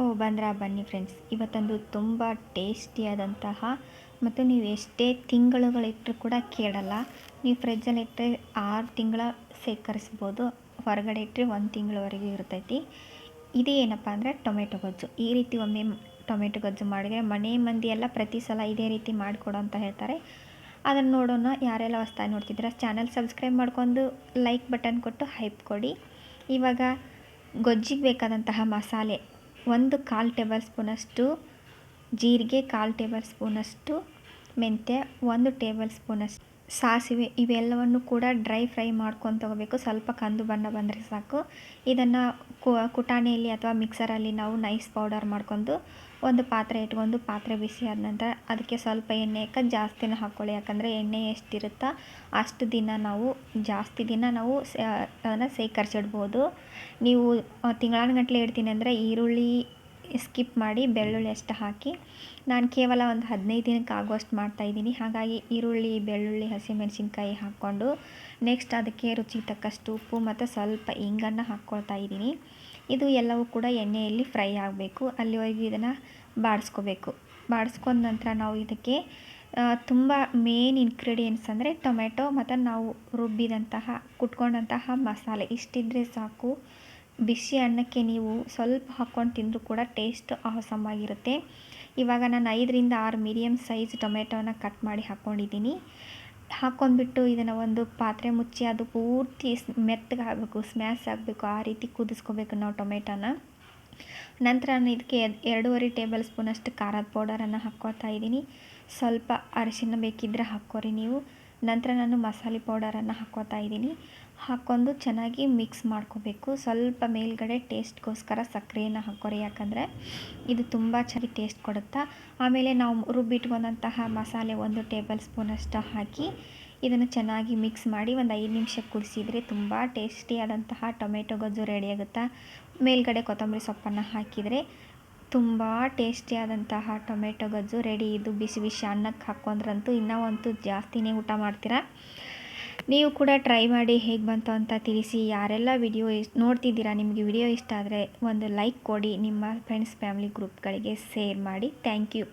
ಓ, ಬಂದ್ರಾ, ಬನ್ನಿ ಫ್ರೆಂಡ್ಸ್ ಇವತ್ತೊಂದು ತುಂಬ ಟೇಸ್ಟಿಯಾದಂತಹ ಮತ್ತು ನೀವು ಎಷ್ಟೇ ತಿಂಗಳುಗಳಿಟ್ಟರು ಕೂಡ ಕೇಳಲ್ಲ. ನೀವು ಫ್ರಿಜ್ಜಲ್ಲಿ ಇಟ್ಟರೆ ಆರು ತಿಂಗಳ ಶೇಖರಿಸ್ಬೋದು. ಹೊರಗಡೆ ಇಟ್ಟರೆ ಒಂದು ತಿಂಗಳವರೆಗೂ ಇರ್ತೈತಿ. ಇದು ಏನಪ್ಪ ಅಂದರೆ ಟೊಮೆಟೊ ಗೊಜ್ಜು. ಈ ರೀತಿ ಒಮ್ಮೆ ಟೊಮೆಟೊ ಗೊಜ್ಜು ಮಾಡಿದರೆ ಮನೆ ಮಂದಿ ಎಲ್ಲ ಪ್ರತಿ ಸಲ ಇದೇ ರೀತಿ ಮಾಡಿಕೊಡು ಅಂತ ಹೇಳ್ತಾರೆ. ಅದನ್ನು ನೋಡೋಣ. ಯಾರೆಲ್ಲ ಹೊಸ್ದಾಗಿ ನೋಡ್ತಿದ್ದೀರಾ ಚಾನಲ್ ಸಬ್ಸ್ಕ್ರೈಬ್ ಮಾಡ್ಕೊಂಡು ಲೈಕ್ ಬಟನ್ ಕೊಟ್ಟು ಹೈಪ್ ಕೊಡಿ. ಇವಾಗ ಗೊಜ್ಜಿಗೆ ಬೇಕಾದಂತಹ ಮಸಾಲೆ ಒಂದು ಕಾಲು ಟೇಬಲ್ ಸ್ಪೂನಷ್ಟು ಜೀರಿಗೆ ಕಾಲು ಟೇಬಲ್ ಸ್ಪೂನಷ್ಟು ಮೆಂತ್ಯ ಒಂದು ಟೇಬಲ್ ಸ್ಪೂನಷ್ಟು ಸಾಸಿವೆ ಇವೆಲ್ಲವನ್ನು ಕೂಡ ಡ್ರೈ ಫ್ರೈ ಮಾಡ್ಕೊಂಡು ತಗೋಬೇಕು. ಸ್ವಲ್ಪ ಕಂದು ಬಣ್ಣ ಬಂದರೆ ಸಾಕು. ಇದನ್ನು ಕುಟಾಣಿಯಲ್ಲಿ ಅಥವಾ ಮಿಕ್ಸರಲ್ಲಿ ನಾವು ನೈಸ್ ಪೌಡರ್ ಮಾಡ್ಕೊಂಡು ಒಂದು ಪಾತ್ರೆ ಇಟ್ಕೊಂಡು ಪಾತ್ರೆ ಬಿಸಿ ಆದ ನಂತರ ಅದಕ್ಕೆ ಸ್ವಲ್ಪ ಎಣ್ಣೆ ಹಾಕಿ ಜಾಸ್ತಿನ ಹಾಕ್ಕೊಳ್ಳಿ. ಯಾಕಂದರೆ ಎಣ್ಣೆ ಎಷ್ಟಿರುತ್ತೋ ಅಷ್ಟು ದಿನ ನಾವು, ಜಾಸ್ತಿ ದಿನ ನಾವು ಅದನ್ನು ಶೇಖರಿಸಿಡ್ಬೋದು. ನೀವು ತಿಂಗಳಾನುಗಟ್ಟಲೆ ಇಡ್ತೀನಿ ಅಂದರೆ ಈರುಳ್ಳಿ ಸ್ಕಿಪ್ ಮಾಡಿ ಬೆಳ್ಳುಳ್ಳಿ ಅಷ್ಟು ಹಾಕಿ ನಾನು ಕೇವಲ ಒಂದು ಹದಿನೈದು ದಿನಕ್ಕೆ ಆಗುವಷ್ಟು ಮಾಡ್ತಾಯಿದ್ದೀನಿ ಹಾಗಾಗಿ ಈರುಳ್ಳಿ, ಬೆಳ್ಳುಳ್ಳಿ, ಹಸಿಮೆಣಸಿನ್ಕಾಯಿ ಹಾಕ್ಕೊಂಡು ನೆಕ್ಸ್ಟ್ ಅದಕ್ಕೆ ರುಚಿಗೆ ತಕ್ಕಷ್ಟು ಉಪ್ಪು ಮತ್ತು ಸ್ವಲ್ಪ ಇಂಗನ್ನು ಹಾಕ್ಕೊಳ್ತಾ ಇದ್ದೀನಿ. ಇದು ಎಲ್ಲವೂ ಕೂಡ ಎಣ್ಣೆಯಲ್ಲಿ ಫ್ರೈ ಆಗಬೇಕು. ಅಲ್ಲಿವರೆಗೂ ಇದನ್ನು ಬಾಡಿಸ್ಕೋಬೇಕು. ಬಾಡಿಸ್ಕೊಂಡ ನಂತರ ನಾವು ಇದಕ್ಕೆ ತುಂಬ ಮೇನ್ ಇನ್ಗ್ರೀಡಿಯೆಂಟ್ಸ್ ಅಂದರೆ ಟೊಮೆಟೊ ಮತ್ತು ನಾವು ರುಬ್ಬಿದಂತಹ, ಕುಟ್ಕೊಂಡಂತಹ ಮಸಾಲೆ ಇಷ್ಟಿದ್ರೆ ಸಾಕು. ಬಿಸಿ ಅನ್ನಕ್ಕೆ ನೀವು ಸ್ವಲ್ಪ ಹಾಕ್ಕೊಂಡು ತಿಂದರೂ ಕೂಡ ಟೇಸ್ಟ್ ಆಸಮ್ ಆಗಿರುತ್ತೆ ಇವಾಗ ನಾನು ಐದರಿಂದ ಆರು ಮೀಡಿಯಮ್ ಸೈಜ್ ಟೊಮೆಟೊನ ಕಟ್ ಮಾಡಿ ಹಾಕ್ಕೊಂಡಿದ್ದೀನಿ. ಹಾಕ್ಕೊಂಡ್ಬಿಟ್ಟು ಇದನ್ನು ಒಂದು ಪಾತ್ರೆ ಮುಚ್ಚಿ ಅದು ಪೂರ್ತಿ ಮೆತ್ತಗೆ ಆಗಬೇಕು ಸ್ಮ್ಯಾಶ್ ಆಗಬೇಕು, ಆ ರೀತಿ ಕುದಿಸ್ಕೋಬೇಕು ನಾವು ಟೊಮೆಟೊನ. ನಂತರ ನಾನು ಇದಕ್ಕೆ ಎರಡೂವರೆ ಟೇಬಲ್ ಸ್ಪೂನಷ್ಟು ಖಾರದ ಪೌಡರನ್ನು ಹಾಕ್ಕೋತಾ ಇದ್ದೀನಿ. ಸ್ವಲ್ಪ ಅರಿಶಿನ ಬೇಕಿದ್ದರೆ ಹಾಕ್ಕೋರಿ ನೀವು. ನಂತರ ನಾನು ಮಸಾಲೆ ಪೌಡರನ್ನು ಹಾಕ್ಕೋತಾ ಇದ್ದೀನಿ. ಹಾಕ್ಕೊಂಡು ಚೆನ್ನಾಗಿ ಮಿಕ್ಸ್ ಮಾಡ್ಕೋಬೇಕು. ಸ್ವಲ್ಪ ಮೇಲ್ಗಡೆ ಟೇಸ್ಟ್ಗೋಸ್ಕರ ಸಕ್ಕರೆಯನ್ನು ಹಾಕ್ಕೋರಿ. ಯಾಕಂದರೆ ಇದು ತುಂಬ ಚೆನ್ನಾಗಿ ಟೇಸ್ಟ್ ಕೊಡುತ್ತಾ, ಆಮೇಲೆ ನಾವು ರುಬ್ಬಿಟ್ಕೊಂಡಂತಹ ಮಸಾಲೆ ಒಂದು ಟೇಬಲ್ ಸ್ಪೂನಷ್ಟು ಹಾಕಿ ಇದನ್ನು ಚೆನ್ನಾಗಿ ಮಿಕ್ಸ್ ಮಾಡಿ ಒಂದು ಐದು ನಿಮಿಷ ಕುಡಿಸಿದರೆ ತುಂಬ ಟೇಸ್ಟಿಯಾದಂತಹ ಟೊಮೆಟೊ ಗೊಜ್ಜು ರೆಡಿಯಾಗುತ್ತಾ ಮೇಲ್ಗಡೆ ಕೊತ್ತಂಬರಿ ಸೊಪ್ಪನ್ನು ಹಾಕಿದರೆ ತುಂಬ ಟೇಸ್ಟಿಯಾದಂತಹ ಟೊಮೆಟೊ ಗೊಜ್ಜು ರೆಡಿ ಇದು ಬಿಸಿ ಬಿಸಿ ಅನ್ನಕ್ಕೆ ಹಾಕ್ಕೊಂಡ್ರಂತೂ ಇನ್ನೂ ಅಂತೂ ಜಾಸ್ತಿನೇ ಊಟ ಮಾಡ್ತೀರಾ? ನೀವು ಕೂಡ ಟ್ರೈ ಮಾಡಿ ಹೇಗೆ ಬಂತು ಅಂತ ತಿಳಿಸಿ. ಯಾರೆಲ್ಲ ವಿಡಿಯೋ ನೋಡ್ತಿದ್ದೀರಾ, ನಿಮಗೆ ವಿಡಿಯೋ ಇಷ್ಟ ಆದರೆ ಒಂದು ಲೈಕ್ ಕೊಡಿ. ನಿಮ್ಮ ಫ್ರೆಂಡ್ಸ್ ಫ್ಯಾಮಿಲಿ ಗ್ರೂಪ್ಗಳಿಗೆ ಶೇರ್ ಮಾಡಿ. Thank you